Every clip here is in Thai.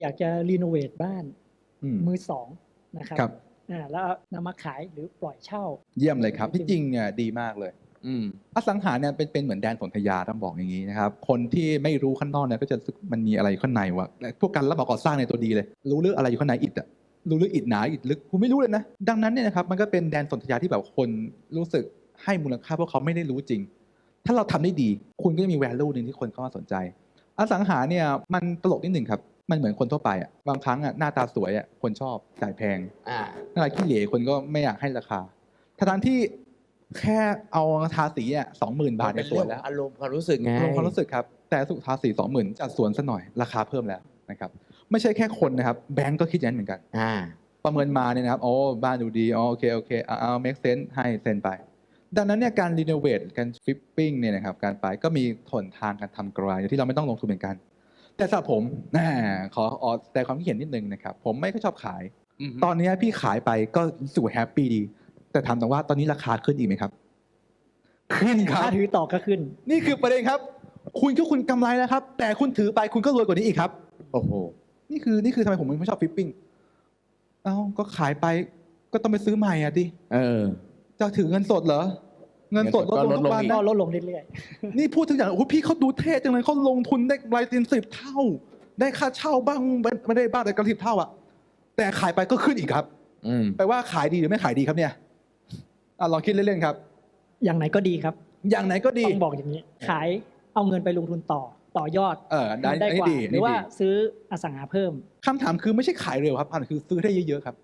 อยากจะรีโนเวทบ้านอืมมือสองนะครับครับอ่าแล้วนำมาขายหรือปล่อยเช่า เยี่ยมเลยครับ ที่จริงเนี่ยดีมากเลยอืมอสังหาเนี่ยเป็นเป็นเหมือนแดนสนธยาต้องบอกอย่างนี้นะครับ คนที่ไม่รู้ข้างนอกเนี่ยก็จะรู้สึกมันมีอะไรอยู่ข้างในวะและพวกการรับเหมาก่อสร้างในยตัวดีเลย รู้เรื่องอะไรอยู่ข้างในอิฐอะรู้เรื่องอิฐหนาอิฐลึกคุณไม่รู้เลยนะ ดังนั้นเนี่ยนะครับมันก็เป็นแดนสนธยาที่แบบคนรู้สึกให้มูลค่าเพราะเขาไม่ได้รู้จริง ถ้าเราทำได้ดี คุณก็จะมี value หนึ่งที่คนเข้ามาสนใจ อสังหาเนี่ยมันตลกนิดหนึ่งครับ มันเหมือนคนทั่วไปอะบางครั้งอะหน้าตาสวยอะคนชอบจ่ายแพงอ่าหน้าตาขี้เหร่คนก็ไม่อยากให้ราคาทั้งที่แค่เอาทาสีอะสองหมื่นบาทเป็เนี่ยนสเรื่วอยงแล้วอารมณ์ความรู้สึกไงรวมความรู้สึกครับ แต่สุดทาสีสองหมื่นจัดสวนซะหน่อยราคาเพิ่มแล้วนะครับ ไม่ใช่แค่คนนะครับ แบงก์ก็คิดอย่างนั้นเหมือนกัน อ่า ประเมินมาเนี่ยนะครับโอ้บ้านดูดีอ๋อโอเคโอเคเอาเอา make sense ให้เซ็นไป ดังนั้นเนี่ยการรีโนเวทการฟลิปปิ้งเนี่ยนะครับการไปก็มีหนทางการทำกรายที่เราไม่ต้องลงทุนเหมือนกัน แต่สำหรับผมแน่ขอออกแต่ความคิดเห็นนิดนึงนะครับ ผมไม่ค่อยชอบขายตอนนี้พี่ขายไปก็รู้สึกว่าแฮปปี้ดี แต่ถามแต่ว่าตอนนี้ราคาขึ้นอีกไหมครับ ขึ้นครับ ถ้าถือต่อก็ขึ้น นี่คือประเด็นครับ คุณก็คุณกำไรแล้วครับ แต่คุณถือไปคุณก็รวยกว่านี้อีกครับ โอ้โห นี่คือนี่คือทำไมผมไม่ชอบฟลิปปิ้ง เอ้า ก็ขายไปก็ต้องไปซื้อใหม่อะดิ เออ จะถือเงินสดเหรอ เงินสดลดลงทุกวันอีก็นะลดลงเรื่อยนี่พูดถึงอย่างโอ้โหพี่เขาดูเท่จังเลยเขาลงทุนได้รายเป็นสิบเท่า ได้ค่าเช่าบ้างไม่ไม่ได้บ้างแต่กระสิบเท่าอะแต่ขายไปก็ขึ้นอีกครับอืม แปลว่าขายดีหรือไม่ขายดีครับเนี่ยอะลองคิดเล่นๆครับ ๆ อย่างไหนก็ดีครับ อย่างไหนก็ดี ต้องบอกอย่างนี้ ขายเอาเงินไปลงทุนต่อต่อยอดเออได้มันได้อันกนี้ว่าดีอันหรืนี้อว่าดีซื้ออสังหาเพิ่ม คำถามคือไม่ใช่ขายเร็วครับอันคือซื้อได้เยอะๆครับ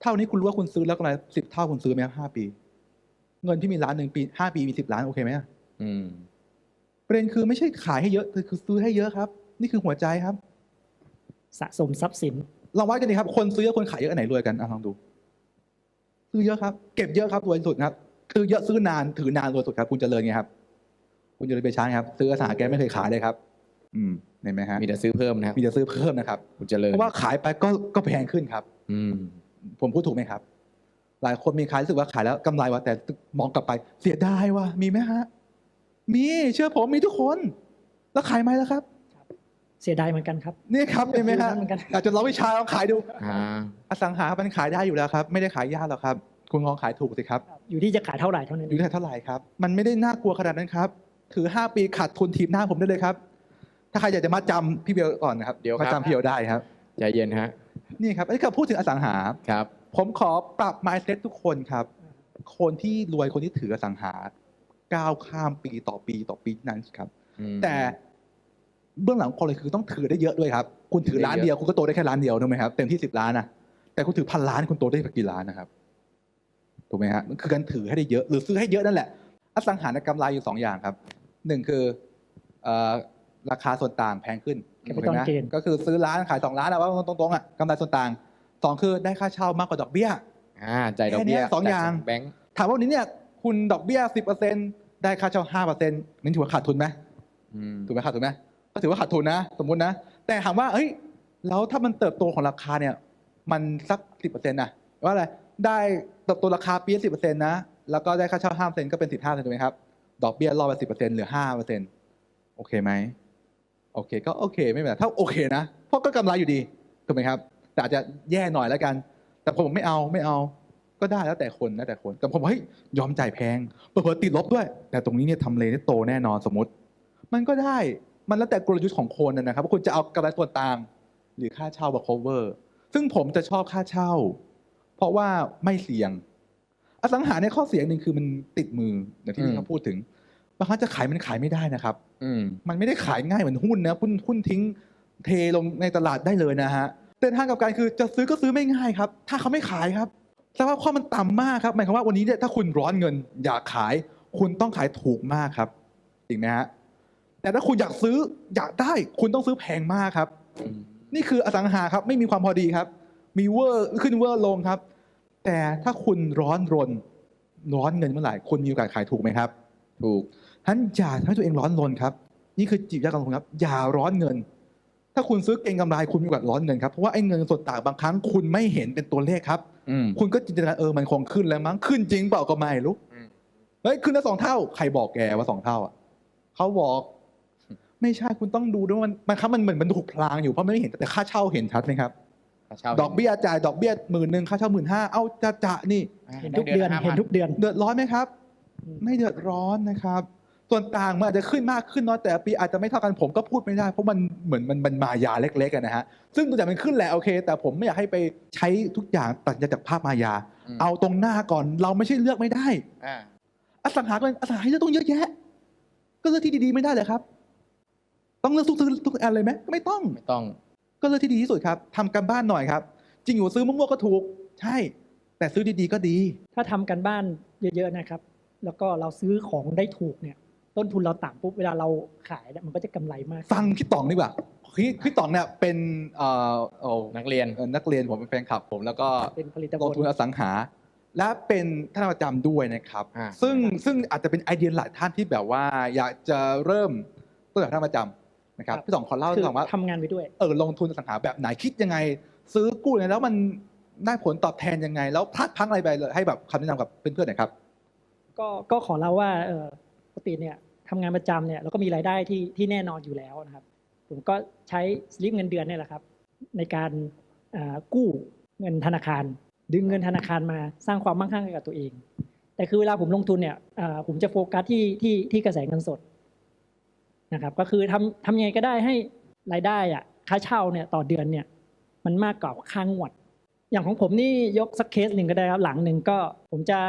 เท่านี้คุณรู้ว่าคุณซื้อแล้วกำไรสิบเท่าคุณซื้อไหมครับห้าปี เงินที่มีล้านหนึ่งปีห้าปีมีสิบล้านโอเคไหมอืมประเด็นคือไม่ใช่ขายให้เยอะแต่คือซื้อให้เยอะครับ นี่คือหัวใจครับ สะสมทรัพย์สินลองวัดกันดีครับ คนซื้อเยอะคนขายเยอะอันไหนรวยกันอะลองดูซื้อเยอะครับ เก็บเยอะครับรวยสุดครับซื้อเยอะซื้อนานถือนานรวยสุดครับ คุณเจริญไงครับ คุณเจริญไปช้าไงครับ ซื้ออสังหาแกไม่เคยขายเลยครับ อืมเห็นไหมฮะมีแต่ซื้อเพิ่มนะครับมีแต่ซื้อเพิ่มนะครับ คุณเจริญเพราะว่าขายไปก็ก็แพงขึ้นครับ อืมผมพูดถูกไหมครับ หลายคนมีขายรู้สึกว่าขายแล้วกำไรว่ะแต่มองกลับไป เสียดายว่ะมีไหมฮะ มีเชื่อผมมีทุกคน แล้วขายไหมล่ะครับ เสียดายเหมือนกันครับ นี่ครับเห็นไหมฮะเหมือนกันอยากจะลองวิชาลองขายดูอ่าอสังหามันขายได้อยู่แล้วครับ ไม่ได้ขายยากหรอกครับ คุณลองขายถูกสิครับ อยู่ที่จะขายเท่าไหร่เท่านั้นอยู่ที่เท่าไหร่ครับ มันไม่ได้น่ากลัวขนาดนั้นครับ ถือ 5 ปีขาดทุนทีบหน้าผมได้เลยครับ ถ้าใครอยากจะมาจำพี่เบลก่อนนะครับเดี๋ยวครับมาจำพี่เบลได้ครับใจเย็นฮะนี่ครับอันนี้คือพูดถึงอสังหาครับ ผมขอปรับ mindset ทุกคนครับ คนที่รวยคนที่ถืออสังหาก้าวข้ามปีต่อปีต่อปีนั้นครับอืมแต่เบื้องหลังของคนเลยคือต้องถือได้เยอะด้วยครับ คุณถือล้านเดียวคุณก็โตได้แค่ล้านเดียวถูกไหมครับเต็มที่สิบล้านนะแต่คุณถือพันล้านคุณโตได้กี่ล้านนะครับถูกไหมฮะมันคือการถือให้ได้เยอะหรือซื้อให้เยอะนั่นแหละ อสังหารกำไรอยู่สองอย่างครับหนึ่งคือเอ่อราคาส่วนต่างแพงขึ้น Capital ถูกไหม gain ก็คือซื้อร้านขายสองล้านอะว่าตรงๆอะกำไรส่วนต่าง สองคือได้ค่าเช่ามากกว่าดอกเบี้ย อ่าใจดอกเบี้ยแค่เนี้ยสองอย่างจกแบงค์ถามว่าวันนี้เนี่ยคุณดอกเบี้ยสิบเปอร์เซ็นได้ค่าเช่าห้าเปอร์เซ็นต์นี่ถือว่าขาดทุนไหมอืมถูกไหมขาดทุนไหมก็ถือว่าขาดทุนนะ สมมุตินะ แต่ถามว่าเฮ้ยแล้วถ้ามันเติบโตของราคาเนี่ยมันสักสิบเปอร์เซ็นต์นะว่าอะไรได้เติบโตราคาปีสิบเปอร์เซ็นต์นะแล้วก็ได้ค่าเช่าห้าเปอร์เซ็นต์ก็เป็นสิบห้าเปอร์เซ็นต์ถูกไหมครับดอกเบี้ยรอบละสิบเปอร์เซ็นต์เหลือห้าเปอร์เซ็นต์โอเคไหมโอเคก็โอเคไม่เป็นไรถ้าโอเคนะเพราะก็กำไรอยู่ดีถูกไหมครับ แต่อาจจะแย่หน่อยแล้วกัน แต่ผมไม่เอาไม่เอา ก็ได้แล้วแต่คนแล้วแต่คน แต่ผมว่าเฮ้ยยอมจ่ายแพงเผื่อๆติดลบด้วย แต่ตรงนี้เนี่ยทำเลเนี่ยโตแน่นอนสมมติ มันก็ได้มันแล้วแต่กลยุทธ์ของคนนะนะครับว่าคุณจะเอากำไรส่วนต่าง หรือค่าเช่ามา cover ซึ่งผมจะชอบค่าเช่า เพราะว่าไม่เสี่ยง อสังหาในยข้อเสียหนึ่งคือมันติดมืออย่างที่พี่เขาพูดถึงบางครั้งจะขายมันขายไม่ได้นะครับ อืมมันไม่ได้ขายง่ายเหมือนหุ้นนะหุ้นหุ้นทิ้งเทลงในตลาดได้เลยนะฮะ แต่ทางกับการคือจะซื้อก็ซื้อไม่ง่ายครับ ถ้าเขาไม่ขายครับสภาพคล่องมันต่ำมากครับหมายความว่าวันนี้เนี่ยถ้าคุณร้อนเงินอยากขาย คุณต้องขายถูกมากครับจริงไหมฮะแต่ถ้าคุณอยากซื้ออยากได้คุณต้องซื้อแพงมากครับอืมนี่คืออสังหาครับไม่มีความพอดีครับ มีเวอร์ขึ้นเวอร์ลงครับ แต่ถ้าคุณร้อนรน ร้อนเงินเมื่อไหร่คุณมีโอกาสขายถูกไหมครับ ถูกฉะนั้นอย่าทำให้ตัวเองร้อนรนครับ นี่คือจิตวิทยาการลงทุนครับ อย่าร้อนเงิน ถ้าคุณซื้อเก็งกำไรคุณมีโอกาสร้อนเงินครับเพราะว่าไอ้เงินส่วนต่างบางครั้งคุณไม่เห็นเป็นตัวเลขครับ อืมคุณก็จินตนาการเออมันคงขึ้นแล้วมั้งขึ้นจริงเปล่าก็ไม่รู้อืมเฮ้ยขึ้นแล้วสองเท่า ใครบอกแกว่าสองเท่าอะเขาบอก ไม่ใช่คุณต้องดูด้วยว่ามันมันครับมันเหมือนมันถูกพลางอยู่เพราะไม่เห็นแต่ค่าเช่าเห็นชัดไหมครับ ค่าเช่าดอกเบี้ยจ่ายดอกเบี้ยหมื่นหนึ่งค่าเช่าหมื่นห้าเอาจะจะนี่อ่าเห็นทุกเดือนไละเห็นทุกเดือน เดือดร้อนไหมครับอืมไม่เดือดร้อนนะครับ ส่วนต่างมันอาจจะขึ้นมากขึ้นน้อยแต่ละปีอาจจะไม่เท่ากันผมก็พูดไม่ได้เพราะมันเหมือนมันมันมายาเล็กๆอะนะฮะซึ่งตัวอย่างมันขึ้นแหละโอเค แต่ผมไม่อยากให้ไปใช้ทุกอย่างตัดสินใจจากภาพมายามเอาตรงหน้าก่อนเราไม่ใช่เลือกไม่ได้อ่าอสังหาก็เป็นอสังหาให้เลือกต้องเยอะแยะ ก็เลือกที่ดีๆไม่ได้เลยครับ ต้องเลือกทุกซื้อทุกอันเลยไหมก็ไม่ต้องไม่ต้อง ก็เลือกที่ดีที่สุดครับทำกันบ้านหน่อยครับ จริงอยู่ซื้อมั่วๆก็ถูก ใช่ แต่ซื้อดีๆก็ดี ถ้าทำกันบ้านเยอะๆนะครับ แล้วก็เราซื้อของได้ถูกเนี่ย ต้นทุนเราต่ำปุ๊บเวลาเราขายเนี่ยมันก็จะกำไรมาก ฟังพี่ต๋องดีกว่าพี่พี่ต๋องเนี่ยเป็นเอ่อเอ่อนักเรียน เอ่อนักเรียนผมเป็นแฟนคลับผมแล้วก็เป็นผลิตลผงลทุนอสังหา และเป็นท่านประจำด้วยนะครับ อ่า ซึ่งซึ่งอาจจะเป็นไอเดียหลายท่านที่แบบว่าอยากจะเริ่มต้นจากท่านประจำนะครับ พี่ต๋องขอเล่าให้คือฟังว่า ทำงานไปด้วย เออลงทุนอสังหาแบบไหนคิดยังไง ซื้อกู้ยังไงแล้วมันได้ผลตอบแทนยังไง แล้วพลาดพลังอะไรไปเลยให้แบบคำแนะนำกับเพื่อนๆหน่อยครับ ก็ก็ขอเล่าว่าเออปกติเนี่ย ทำงานประจำเนี่ยเราก็มีรายได้ที่ที่แน่นอนอยู่แล้วนะครับ ผมก็ใช้สลิปเงินเดือนเนี่ยแหละครับ ในการกู้เงินธนาคาร ดึงเงินธนาคารมาสร้างความมั่งคั่งให้กับตัวเอง แต่คือเวลาผมลงทุนเนี่ยผมจะโฟกัสที่ที่ที่กระแสเงินสดนะครับ ก็คือทำทำยังไงก็ได้ให้รายได้อะค่าเช่าเนี่ยต่อเดือนเนี่ยมันมากกว่าค่างวด อย่างของผมนี่ยกสักเคสหนึ่งก็ได้ครับหลังหนึ่งก็ผมจะ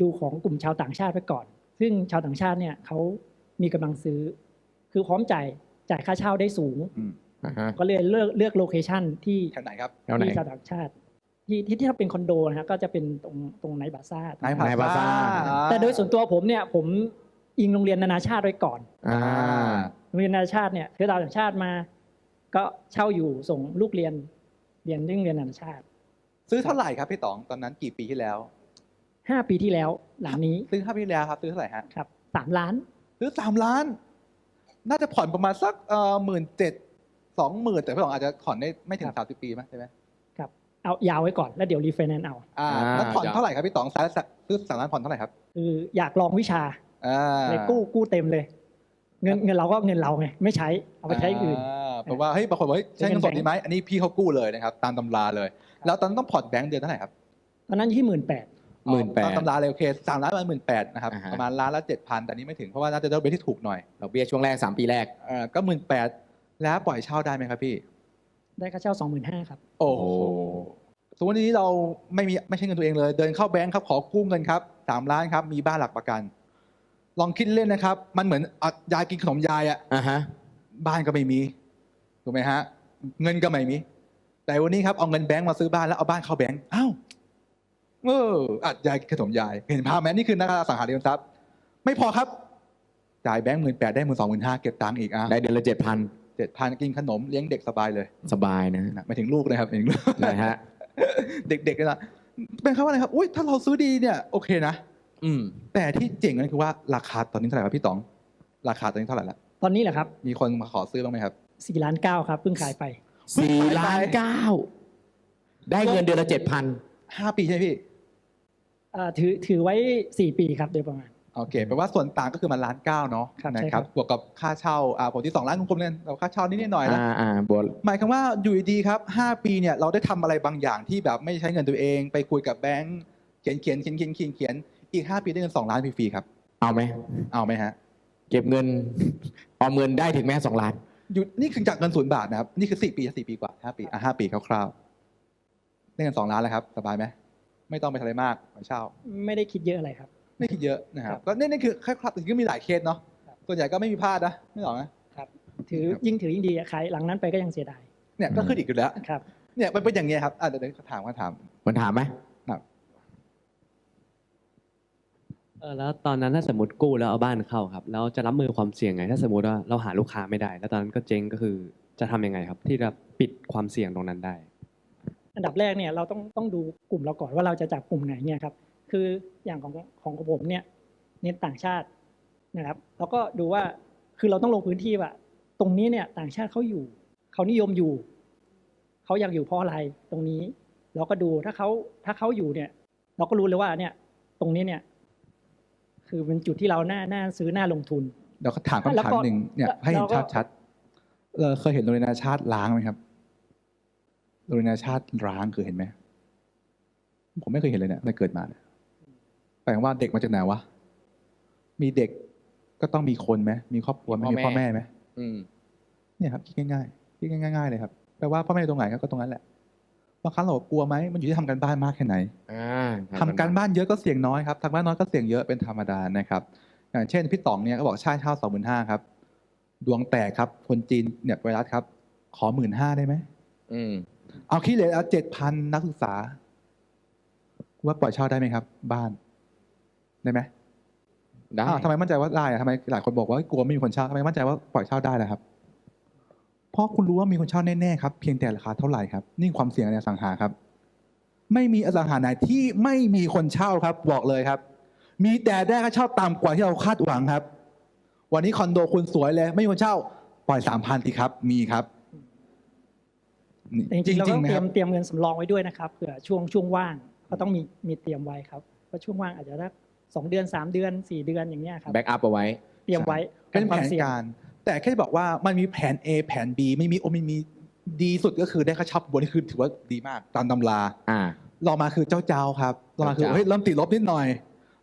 ดูของกลุ่มชาวต่างชาติไปก่อน ซึ่งชาวต่างชาติเนี่ยเขา มีกำลังซื้อ คือพร้อมจ่ายจ่ายค่าเช่าได้สูง อ่าฮะก็เลยเลือกเลือกโลเคชันที่แถวไหนครับ แถวไหน ที่ชาวต่างชาติ ที่ที่ที่ถ้าเป็นคอนโดนะครับก็จะเป็นตรงตรงไนท์บาซ่า นายนายพาซ่า แต่โดยส่วนตัวผมเนี่ยผมอิงโรงเรียนนานาชาติไว้ก่อน อ่า โรงเรียนนานาชาติเนี่ยคือดาวต่างชาติมา ก็เช่าอยู่ส่งลูกเรียนเรียนเรื่องเรียนนานาชาติซื้อเท่าไหร่ครับพี่ต๋องตอนนั้นกี่ปีที่แล้ว ห้าปีที่แล้วหลังนี้ซื้อห้าปีที่แล้วครับ ซื้อเท่าไหร่ฮะ ครับสามล้าน ซื้อสามล้าน น่าจะผ่อนประมาณสักเอ่อหมื่นเจ็ดสองหมื่นแต่พี่ต๋องอาจจะผ่อนได้ไม่ถึงครับสามสิบปีมั้ยใช่ไหมครับเอายาวไว้ก่อนแล้วเดี๋ยวรีไฟแนนซ์เอาอ่าอ่าแล้วผ่อนเดี๋ยวเท่าไหร่ครับพี่ต๋องสายซื้อสามล้านผ่อนเท่าไหร่ครับคืออยากลองวิชาอ่าเลยกู้กู้เต็มเลย เงินเงินเราก็เงินเราไงไม่ใช้เอาไปใช้อย่างอื่นาแปลว่าเฮ้ยบางคนบอกเฮ้ยใช้เงินสดดีไหมอันนี้พี่เขากู้เลยนะครับตามตำราเลย แล้วตอนนั้นต้องผ่อนแบงค์เดือนเท่าไหร่ครับตอนนั้นอยู่ที่หมื่นแปด หมื่นแปดตามตำราเลยโอเคสามล้านประมาณหมื่นแปดนะครับอ่าฮะประมาณล้านละเจ็ดพันแต่นี้ไม่ถึงเพราะว่าน่าจะได้เบี้ยที่ถูกหน่อยดอกเบี้ยช่วงแรกสามปีแรกเอ่อก็หมื่นแปดแล้วปล่อยเช่าได้ไหมครับพี่ ได้ค่าเช่าสองหมื่นห้าครับ โอ้โหสมมติวันนี้เราไม่มีไม่ใช่เงินตัวเองเลย เดินเข้าแบงค์ครับขอกู้เงินครับสามล้านครับมีบ้านหลักประกัน ลองคิดเล่นนะครับ มันเหมือนอะยายกินขนมยายอะอ่าฮะบ้านก็ไม่มีถูกไหมฮะ เงินก็ไม่มี แต่วันนี้ครับเอาเงินแบงค์มาซื้อบ้านแล้วเอาบ้านเข้าแบงค์อ้าว เอออัดยายกินขนมยาย เห็นภาพไหมนี่คือนักอสังหาริมทรัพย์ไม่พอครับ จ่ายแบงค์หมื่นแปดได้หมื่นสองหมื่นห้าเก็บตังค์อีกอะได้เดือนละเจ็ดพันเจ็ดพันกินขนมเลี้ยงเด็กสบายเลยสบายนะนะไม่ถึงลูกนะครับไม่ถึงลูกนะฮะเด็กๆเลยนะเป็นคำว่าอะไรครับอุ้ยถ้าเราซื้อดีเนี่ยโอเคนะอืม แต่ที่เจ๋งนั่นคือว่าราคาตอนนี้เท่าไหร่ครับพี่ต๋อง ราคาตอนนี้เท่าไหร่ละตอนนี้แหละครับ มีคนมาขอซื้อบ้างไหมครับสี่ล้านเก้าครับเพิ่งขายไปสี่ล้านเก้าได้เงินเดือนละเจ็ดพันห้าปีใช่ไหมพี่ เอ่อถือถือไว้สี่ปีครับโดยประมาณ โอเคแปลว่าส่วนต่างก็คือมันล้านเก้าเนาะครับนะใช่คครัรับ บ บวกกับค่าเช่าอ่าผมที่สองล้านกลมๆเนี่ยเราค่าเช่านิดๆหน่อยๆนะอ่าอ่าบวก หมายความว่าอยู่ดีๆครับห้าปีเนี่ยเราได้ทำอะไรบางอย่างที่แบบไม่ใช้เงินตัวเอง ไปคุยกับแบงก์เขียนเขียนเขียนเขียนเขียนเขียนอีกห้าปีได้เงินสองล้านฟรีๆครับ เอาไหม เอาไหมฮะเก็บเงิน ออมเงินได้ถึงแม้สองล้าน อยู่นี่คือจากเงินศูนย์บาทนะครับ นี่คือสี่ปีสี่ปีกว่าห้าปี อะห้าปีคร่าวๆได้เงินสองล้านแล้วครับ สบายไหม ไม่ต้องไปทำอะไรมากขอเช่า ไม่ได้คิดเยอะอะไรครับ ไม่คิดเยอะนะครับครับก็นี่นี่คือแค่ครับก็มีหลายเคสเนาะครับส่วนใหญ่ก็ไม่มีพลาดนะไม่หรอกนะถือครับยิ่งถือยิ่งดีอะขายหลังนั้นไปก็ยังเสียดายเนี่ยก็ขึ้นอีกอยู่แล้วครับเนี่ยมันเป็นอย่างเงี้ยครับอะเดี๋ยวเดี๋ยวถามก็ถามมันถามไหมเออแล้วตอนนั้นถ้าสมมติกู้แล้วเอาบ้านเข้าครับแล้วจะรับมือความเสี่ยงไง ถ้าสมมติว่าเราหาลูกค้าไม่ได้ แล้วตอนนั้นก็เจ๊งก็คือจะทำยังไงครับ ที่จะปิดความเสี่ยงตรงนั้นได้ อันดับแรกเนี่ยเราต้องต้องดูกลุ่มเราก่อนว่าเราจะจับกลุ่มไหนเนี่ยครับคืออย่างของของผมเนี่ยเน้นต่างชาตินะครับแล้วก็ดูว่าคือเราต้องลงพื้นที่ว่าตรงนี้เนี่ยต่างชาติเขาอยู่เขานิยมอยู่เขาอยากอยู่เพราะอะไรตรงนี้ เราก็ดูถ้าเขาถ้าเขาอยู่เนี่ย เราก็รู้เลยว่าเนี่ยตรงนี้เนี่ย คือเป็นจุดที่เราน่าน่าซื้อน่าลงทุนเดี๋ยวเขาถามแล้คำวถามก็หนึ่งเนี่ยแล้วให้เห็นแล้วก็ชัดๆเราเคยเห็นโรงเรียนนานาชาติล้างไหมครับ โรงเรียนนานาชาติร้างเคยเห็นไหมผมไม่เคยเห็นเลยเนี่ยตั้งแต่เกิดมาเนี่ยแปลว่าเด็กมาจากไหนวะ มีเด็กก็ต้องมีคนไหมมีครอบครัวไหมมีมีพ่พ่ออแม่แม่ไหมอืมเนี่ยครับคิดง่ายๆคิดง่ายๆเลยครับแปลว่าพ่อแม่ตรงไหนก็ตรงนั้นแหละบางครั้งเรากลัวไหมมันอยู่ที่ทำการบ้านมากแค่ไหนอ่าทำการบ้านเยอะก็เสี่ยงน้อยครับทำบ้านน้อยก็เสี่ยงเยอะเป็นธรรมดานะครับอย่างเช่นพี่ต๋องเนี่ยก็บอกชาติเช่าสองหมื่นห้าครับ ดวงแตกครับ คนจีนเนี่ยไวรัสครับ ขอหมื่นห้าได้ไหมอืม เอาคิดเลยเอาเจ็ดพันนักศึกษา ว่าปล่อยเช่าได้ไหมครับ บ้านได้ไหมได้อ้าวทำไมมั่นใจว่าได้อะทำไมหลายคนบอกว่ากลัวไม่มีคนเช่าทำไมมั่นใจว่าปล่อยเช่าได้ล่ะครับ เพราะคุณรู้ว่ามีคนเช่าแน่ๆครับ เพียงแต่ราคาเท่าไหร่ครับนี่ความเสี่ยงในอสังหาครับ ไม่มีอสังหาไหนที่ไม่มีคนเช่าครับ บอกเลยครับ มีแต่ได้ค่าเช่าต่ำกว่าที่เราคาดหวังครับ วันนี้คอนโดคุณสวยเลย ไม่มีคนเช่า ปล่อยสามพันทีครับ มีครับนี่แต่ จริงๆเราก็ไหมเตรีคยรับมเตรียมเงินสำรองไว้ด้วยนะครับเผื่อช่วงช่วงว่างก็ต้องมีมีเตรียมไว้ครับเพราะช่วงว่างอาจจะได้สองเดือนสามเดือนสี่เดือนอย่างเงี้ยครับแบ็กอัพเอาไว้ เตรียมไว้เป็นแผความนสี่ยงการ แต่แค่จะบอกว่ามันมีแผน A แผน B ไม่มีโอไม่มีดีสุดก็คือได้ค่าเช่าบนนี่คือถือว่าดีมากตามตำราอ่าลองมาคือเจ้าเจ้าครับลองมาคือเจ้าเฮ้ยเริ่มติดลบนิดหน่อย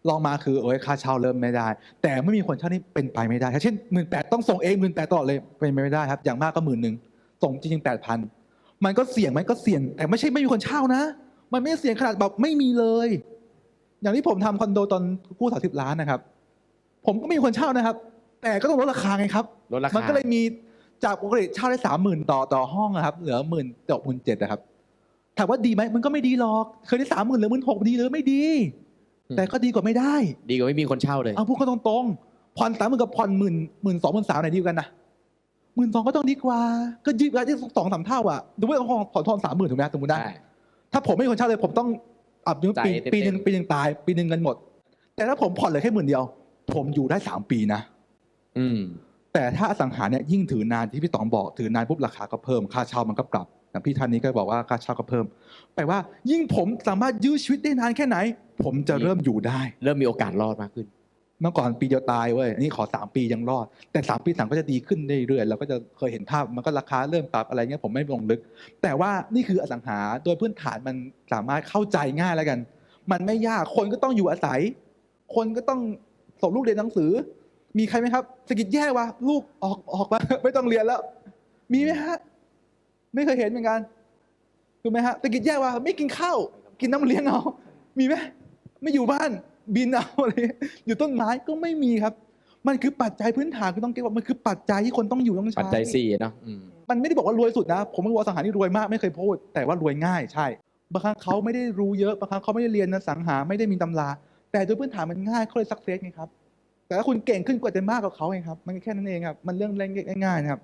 ลองมาคือเอ้ยค่าเช่าเริ่มไม่ได้ แต่ไม่มีคนเช่านี่เป็นไปไม่ได้ครับเช่นหมื่นแปดต้องส่งเองหมื่นแปดตลอดเลยเป็นไปไม่ได้ครับ อย่างมากก็หมื่นหนึ่งส่งจริงๆแปดพัน มันก็เสี่ยงมันก็เสี่ยงแต่ไม่ใช่ไม่มีคนเช่านะ มันไม่ได้เสี่ยงขนาดแบบไม่มีเลย อย่างที่ผมทำคอนโดตอนกู้สามสิบล้านนะครับ ผมก็ไม่มีคนเช่านะครับ แต่ก็ต้องลดราคาไงครับลดราคามันก็เลยมีจากปกติเช่าได้สามหมื่นต่อต่อห้องนะครับ เหลือหมื่นต่อหมื่นเจ็ดนะครับถามว่าดีไหมมันก็ไม่ดีหรอก เคยได้สามหมื่นหรือหมื่นหกดีหรือไม่ดี แต่ก็ดีกว่าไม่ได้ ดีกว่าไม่มีคนเช่าเลยเอาพูดก็ตรงๆผ่อนสามหมื่นกับผ่อนหมื่นหมื่นสองหมื่นสามไหนดีกว่ากันนะห มื่นสองก็ต้องดีกว่า ก็ยืดได้สองสามเท่าอะดูว่าห้องผ่อนทอนสามหมื่นถูกไหมสมมติได้ใช่ถ้าผมไม่มีคนเช่าเลยผมต้องอับยุจ่ายปีเต็มๆปีหนึ่งปีหนึ่งตาย ปีหนึ่งเงินหมด แต่ถ้าผมผ่อนเหลือแค่หมื่นเดียว ผมอยู่ได้สามปีนะ อืม แต่ถ้าอสังหาเนี่ยยิ่งถือนานที่พี่ต๋องบอกถือนานปุ๊บราคาก็เพิ่มค่าเช่ามันก็ปรับอย่างพี่ท่านนี้ก็บอกว่าค่าเช่าก็เพิ่มแปลว่ายิ่งผมสามารถยื้อชีวิตได้นานแค่ไหน ผมจะเริ่มอยู่ได้ เริ่มมีโอกาสรอดมากขึ้น เมื่อก่อนปีเดียวตายเว้ยนี่ขอสามปียังรอด แต่สามปีสามก็จะดีขึ้นเรื่อยๆเราก็จะเคยเห็นภาพมันก็ราคาเริ่มปรับอะไรเงี้ยผมไม่ลงลึก แต่ว่านี่คืออสังหาโดยพื้นฐานมันสามารถเข้าใจง่ายแล้วกัน มันไม่ยากคนก็ต้องอยู่อาศัย คนก็ต้องส่งลูกเรียนหนังสือ มีใครไหมครับสกิดแย่วะลูกออกออกมาไม่ต้องเรียนแล้ว มีไหมฮะไม่เคยเห็นเหมือนกันถูกไหมฮะสกิดแย่วะไม่กินข้าวกินน้ำเลี้ยงเอามีไหมไม่อยู่บ้าน บินเอาอะไรอยู่ต้นไม้ก็ไม่มีครับ มันคือปัจจัยพื้นฐานคือต้องเก็บว่ามันคือปัจจัยที่คนต้องอยู่ต้องใช้ปัจจัยสี่เนาะอืมมันไม่ได้บอกว่ารวยสุดนะ ผมไม่บอกว่าสังหารนี่รวยมากไม่เคยพูดแต่ว่ารวยง่ายใช่บางครั้งเขาไม่ได้รู้เยอะบางครั้งเขาไม่ได้เรียนนะสังหาไม่ได้มีตำรา แต่โดยพื้นฐานมันง่ายเขาเลยสักเซสไงครับแต่ถ้าคุณเก่งขึ้นกว่าจะมากกว่าเขาเองครับ มันแค่นั้นเองครับ มันเรื่องเล่นง่ายๆนะครับ